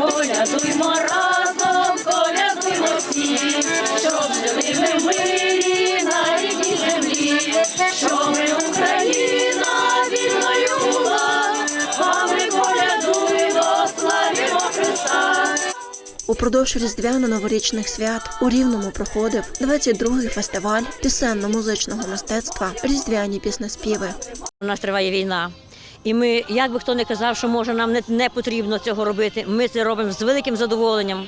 Колядуймо разом, колядуймо всі, щоб жили ми в мирі на рідній землі, що ми Україна вільною була, а ми колядуймо, славімо Христа. Упродовж різдвяно-новорічних свят у Рівному проходив 22-й фестиваль пісенно-музичного мистецтва Різдвяні піснеспіви. У нас триває війна. І ми, як би хто не казав, що може нам не, не потрібно цього робити, ми це робимо з великим задоволенням,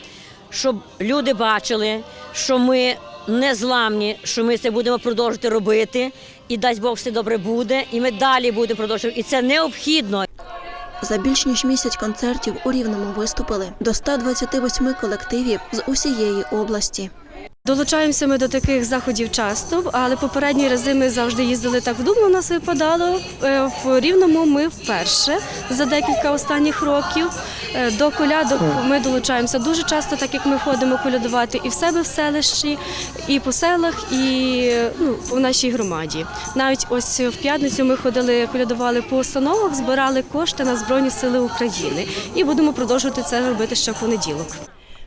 щоб люди бачили, що ми не зламні, що ми це будемо продовжувати робити, і дасть Бог все добре буде, і ми далі будемо продовжувати. І це необхідно. За більш ніж місяць концертів у Рівному виступили до 128 колективів з усієї області. Долучаємося ми до таких заходів часто, але попередні рази ми завжди їздили так вдумно. У нас випадало Е, в рівному. Ми вперше за декілька останніх років. Е, До колядок ми долучаємося дуже часто, так як ми ходимо колядувати і в себе в селищі, і по селах, і ну, в нашій громаді. Навіть ось в п'ятницю ми ходили, колядували по установах, збирали кошти на Збройні Сили України і будемо продовжувати це робити ще в понеділок.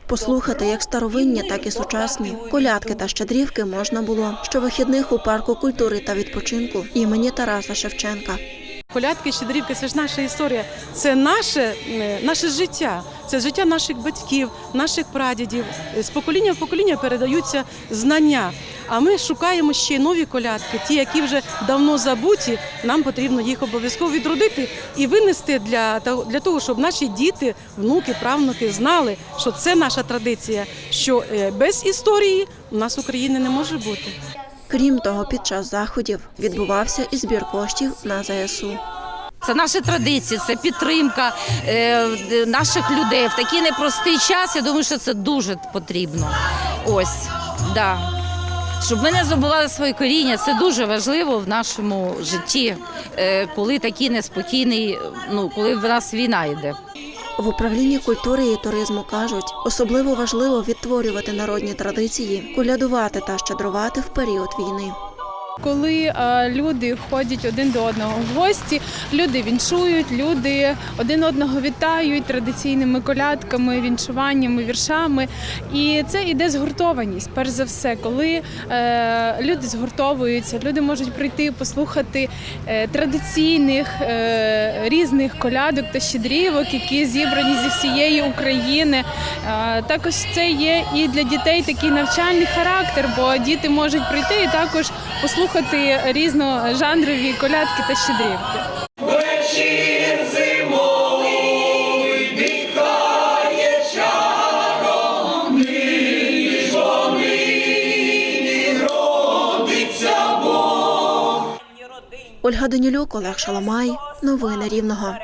Послухати як старовинні, так і сучасні колядки та щедрівки можна було щовихідних у парку культури та відпочинку імені Тараса Шевченка. Колядки, щедрівки це ж наша історія. Це наше, наше життя, це життя наших батьків, наших прадідів. З покоління в покоління передаються знання. А ми шукаємо ще нові колядки, ті, які вже давно забуті. Нам потрібно їх обов'язково відродити і винести для того, для того, щоб наші діти, внуки, правнуки знали, що це наша традиція. Що е, без історії у нас України не може бути. Крім того, під час заходів відбувався і збір коштів на ЗСУ. Це наша традиція, це підтримка е, наших людей в такий непростий час. Я думаю, що це дуже потрібно. Ось да. Щоб ми не забували свої коріння, це дуже важливо в нашому житті, е, коли такий неспокійний, ну коли в нас війна йде. В управлінні культури і туризму кажуть, особливо важливо відтворювати народні традиції, колядувати та щедрувати в період війни. Коли е, люди ходять один до одного в гості, люди віншують, люди один одного вітають традиційними колядками, віншуваннями, віршами. І це іде згуртованість. Перш за все, коли е, люди згуртовуються, люди можуть прийти послухати е, традиційних різних колядок та щедрівок, які зібрані зі всієї України. Також це є і для дітей такий навчальний характер, бо діти можуть прийти і також послухати різножанрові колядки та щедрівки. Ольга Данілюк, Олег Шаламай. Новини Рівного.